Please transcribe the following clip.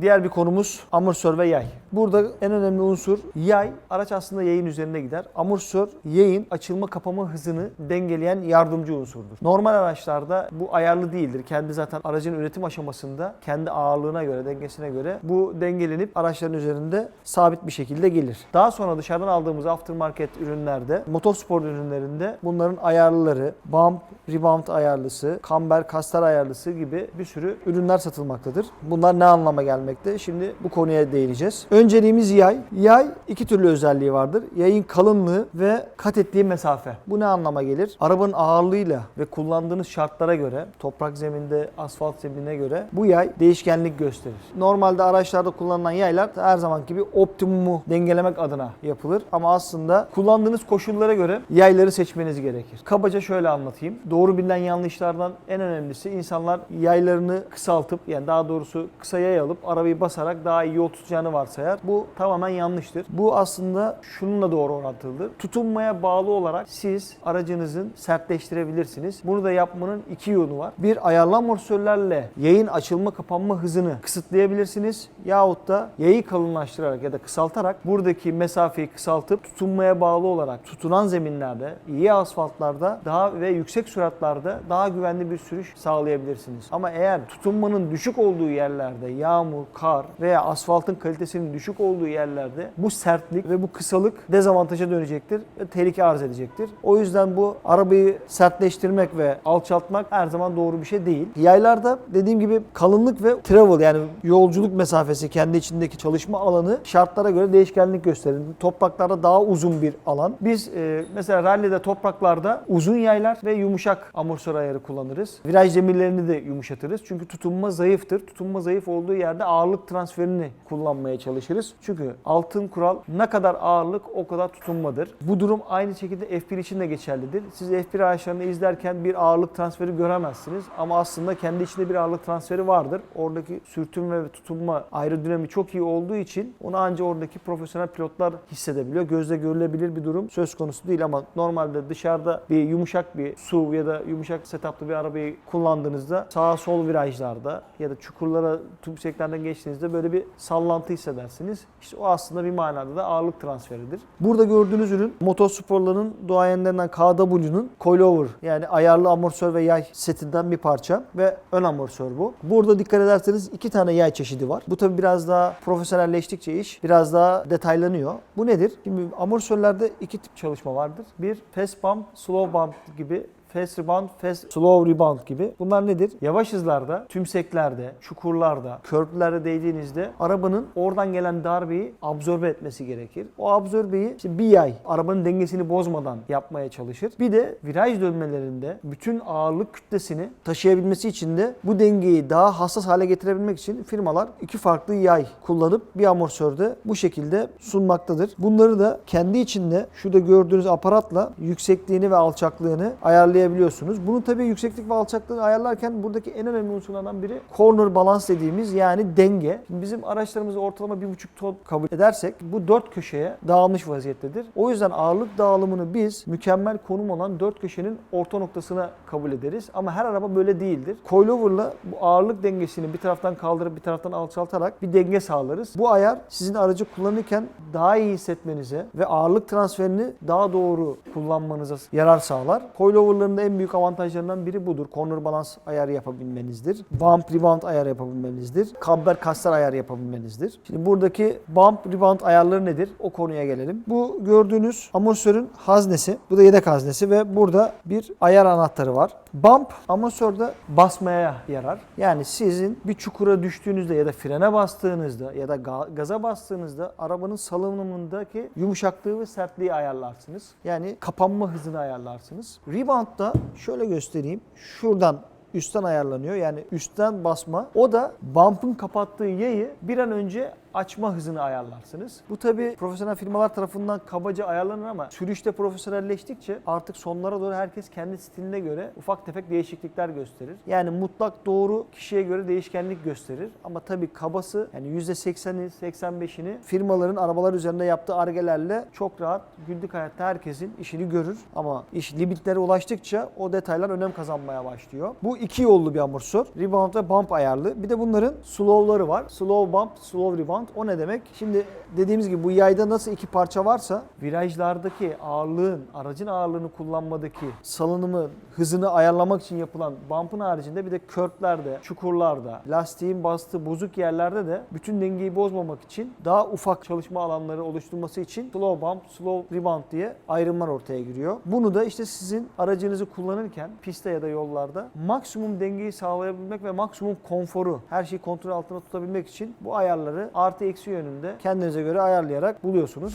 Diğer bir konumuz amortisör ve yay. Burada en önemli unsur yay. Araç aslında yayın üzerinde gider. Amortisör yayın açılma kapama hızını dengeleyen yardımcı unsurdur. Normal araçlarda bu ayarlı değildir. Kendi zaten aracın üretim aşamasında kendi ağırlığına göre, dengesine göre bu dengelenip araçların üzerinde sabit bir şekilde gelir. Daha sonra dışarıdan aldığımız aftermarket ürünlerde, motospor ürünlerinde bunların ayarlıları, bump, rebound ayarlısı, kamber, kastar ayarlısı gibi bir sürü ürünler satılmaktadır. Bunlar ne anlama gelmekte? Şimdi bu konuya değineceğiz. Önceliğimiz yay. Yay iki türlü özelliği vardır. Yayın kalınlığı ve kat ettiği mesafe. Bu ne anlama gelir? Arabanın ağırlığıyla ve kullandığınız şartlara göre, toprak zeminde, asfalt zeminine göre bu yay değişkenlik gösterir. Normalde araçlarda kullanılan yaylar her zaman gibi optimumu dengelemek adına yapılır. Ama aslında kullandığınız koşullara göre yayları seçmeniz gerekir. Kabaca şöyle anlatayım. Doğru bilinen yanlışlardan en önemlisi insanlar yaylarını kısaltıp yani daha doğrusu kısa yay alıp arabayı basarak daha iyi yol tutacağını varsayar. Bu tamamen yanlıştır. Bu aslında şununla doğru orantılıdır. Tutunmaya bağlı olarak siz aracınızın sertleştirebilirsiniz. Bunu da yapmanın iki yolu var. Bir ayarlı amortisörlerle yayın açılma kapanma hızını kısıtlayabilirsiniz. Yahut da yayı kalınlaştırarak ya da kısaltarak buradaki mesafeyi kısaltıp tutunmaya bağlı olarak tutunan zeminlerde, iyi asfaltlarda daha ve yüksek süratlerde daha güvenli bir sürüş sağlayabilirsiniz. Ama eğer tutunmanın düşük olduğu yerlerde yağmur, kar veya asfaltın kalitesinin düşük olduğu yerlerde bu sertlik ve bu kısalık dezavantaja dönecektir ve tehlike arz edecektir. O yüzden bu arabayı sertleştirmek ve alçaltmak her zaman doğru bir şey değil. Yaylarda dediğim gibi kalınlık ve travel yani yolculuk mesafesi kendi içindeki çalışma alanı şartlara göre değişkenlik gösterir. Topraklarda daha uzun bir alan. Biz e, mesela rallide topraklarda uzun yaylar ve yumuşak amortisör ayarı kullanırız. Viraj demirlerini de yumuşatırız. Çünkü tutunma zayıftır. Tutunma zayıf olduğu yerde ağırlık transferini kullanmaya çalışırız. Çünkü altın kural ne kadar ağırlık o kadar tutunmadır. Bu durum aynı şekilde F1 için de geçerlidir. Siz F1 araçlarını izlerken bir ağırlık transferi göremezsiniz. Ama aslında kendi içinde bir ağırlık transferi vardır. Oradaki sürtünme ve tutunma aerodinami çok iyi olduğu için onu ancak oradaki profesyonel pilotlar hissedebiliyor. Gözle görülebilir bir durum söz konusu değil ama normalde dışarıda bir yumuşak bir SUV ya da yumuşak setuplı bir arabayı kullandığınızda sağ sol virajlarda ya da çukurlara tümseklerden geçtiğinizde böyle bir sallantı hissedersiniz. İşte o aslında bir manada da ağırlık transferidir. Burada gördüğünüz ürün motosporların duayenlerinden KW'nun coilover yani ayarlı amortisör ve yay setinden bir parça ve ön amortisör bu. Burada dikkat ederseniz iki tane yay çeşidi var. Bu tabi biraz daha profesyonelleştikçe iş biraz daha detaylanıyor. Bu nedir? Şimdi amortisörlerde iki tip çalışma vardır. Bir fast bump, slow bump gibi Fast rebound, fast slow rebound gibi. Bunlar nedir? Yavaş hızlarda, tümseklerde, çukurlarda, körplerde değdiğinizde arabanın oradan gelen darbeyi absorbe etmesi gerekir. O absorbeyi işte bir yay arabanın dengesini bozmadan yapmaya çalışır. Bir de viraj dönmelerinde bütün ağırlık kütlesini taşıyabilmesi için de bu dengeyi daha hassas hale getirebilmek için firmalar iki farklı yay kullanıp bir amortisörde bu şekilde sunmaktadır. Bunları da kendi içinde şurada gördüğünüz aparatla yüksekliğini ve alçaklığını ayarlayabiliyorsunuz. Bunu tabii yükseklik ve alçaklığını ayarlarken buradaki en önemli unsurlardan biri corner balans dediğimiz yani denge. Şimdi bizim araçlarımızı ortalama 1,5 ton kabul edersek bu dört köşeye dağılmış vaziyettedir. O yüzden ağırlık dağılımını biz mükemmel konum olan dört köşenin orta noktasına kabul ederiz. Ama her araba böyle değildir. Coilover'la bu ağırlık dengesini bir taraftan kaldırıp bir taraftan alçaltarak bir denge sağlarız. Bu ayar sizin aracı kullanırken daha iyi hissetmenize ve ağırlık transferini daha doğru kullanmanıza yarar sağlar. Coilover'ların da en büyük avantajlarından biri budur. Corner balans ayarı yapabilmenizdir. Bump rebound ayarı yapabilmenizdir. Kamber kastar ayarı yapabilmenizdir. Şimdi buradaki bump rebound ayarları nedir? O konuya gelelim. Bu gördüğünüz amortisörün haznesi. Bu da yedek haznesi ve burada bir ayar anahtarı var. Bump amortisörde basmaya yarar. Yani sizin bir çukura düştüğünüzde ya da frene bastığınızda ya da ga- gaza bastığınızda arabanın salınımındaki yumuşaklığı ve sertliği ayarlarsınız. Yani kapanma hızını ayarlarsınız. Rebound'da şöyle göstereyim. Şuradan üstten ayarlanıyor. Yani üstten basma. O da bump'ın kapattığı yayı bir an önce açma hızını ayarlarsınız. Bu tabi profesyonel firmalar tarafından kabaca ayarlanır ama sürüşte profesyonelleştikçe artık sonlara doğru herkes kendi stiline göre ufak tefek değişiklikler gösterir. Yani mutlak doğru kişiye göre değişkenlik gösterir. Ama tabi kabası yani %80'i 85'ini firmaların arabalar üzerinde yaptığı argelerle çok rahat günlük hayatta herkesin işini görür. Ama iş limitlere ulaştıkça o detaylar önem kazanmaya başlıyor. Bu iki yollu bir amortisör. Rebound ve bump ayarlı. Bir de bunların slow'ları var. Slow bump, slow rebound. O ne demek? Şimdi dediğimiz gibi bu yayda nasıl iki parça varsa virajlardaki ağırlığın, aracın ağırlığını kullanmadaki salınımı, hızını ayarlamak için yapılan bump'ın haricinde bir de körtlerde, çukurlarda, lastiğin bastığı bozuk yerlerde de bütün dengeyi bozmamak için daha ufak çalışma alanları oluşturması için slow bump, slow rebound diye ayrımlar ortaya giriyor. Bunu da işte sizin aracınızı kullanırken pistte ya da yollarda maksimum dengeyi sağlayabilmek ve maksimum konforu her şeyi kontrol altında tutabilmek için bu ayarları artı eksi yönünde kendinize göre ayarlayarak buluyorsunuz.